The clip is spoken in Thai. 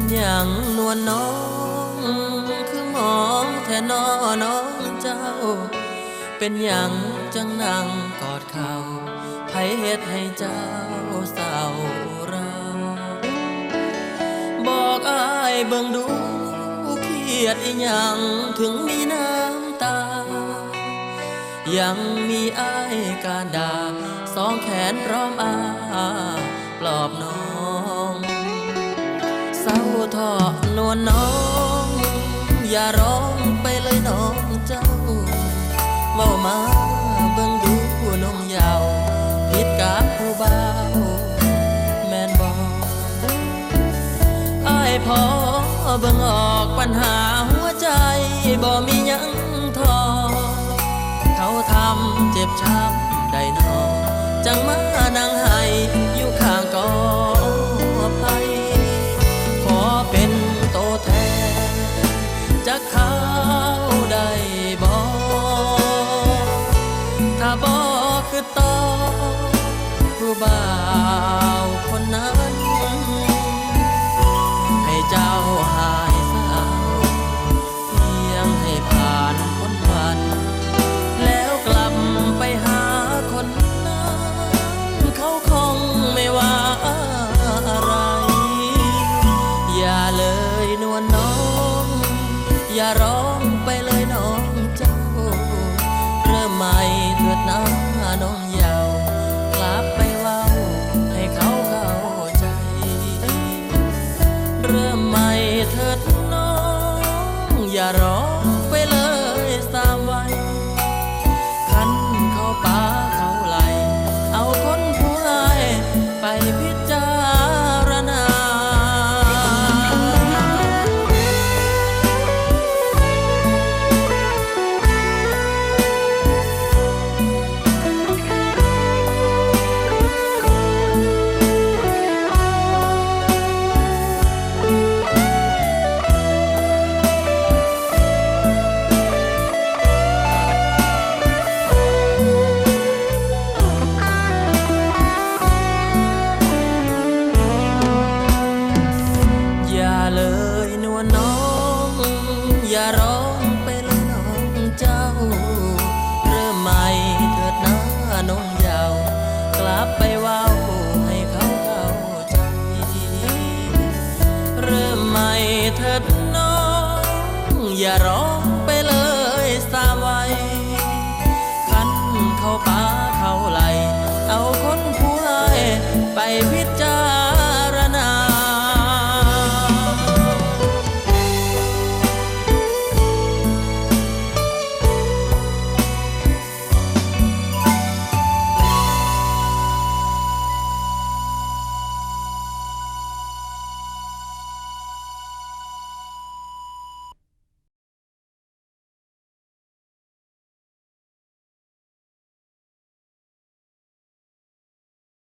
เป็นอย่างนวลน้อง คือหมองแทนนอน้องเจ้า เป็นอย่างจังนั่งกอดเขาไผเฮ็ดให้เจ้าเศร้ารา บอกอายเบิ่งดูเครียดอีหยังถึงมีน้ำตา ยังมีอายการดาสองแขนร้อมอาปลอบน้อง ทอดนวลน้อง อย่าร้องไปเลยน้องเจ้าเว้ามาเบิ่งดูนมยาวผิดกับผู้บ่าวแม่นบอกอายพอเบิ่งออกปัญหาหัวใจบ่มีหยังทอ เขาทำเจ็บช้ำได้นอจังมานั่งให้ บ่าวคนนั้น ให้เจ้าหายเศร้าเพียงให้ผ่านพ้นวัน แล้วกลับไปหาคนนั้นเขาคงไม่ว่าอะไร อย่าเลยนวลน้อง อย่ารอ อย่ อย่าร้องไปเลยน้องเจ้า เริ่มใหม่เถิดนะน้องยาวกลับไปว่าให้เขาเข้าใจ เริ่มใหม่เถิดน้องอย่าร้องไปเลยสาไว้คันเข้าป่าเข้าไหลเอาคนผู้ไห้ไปพิจาร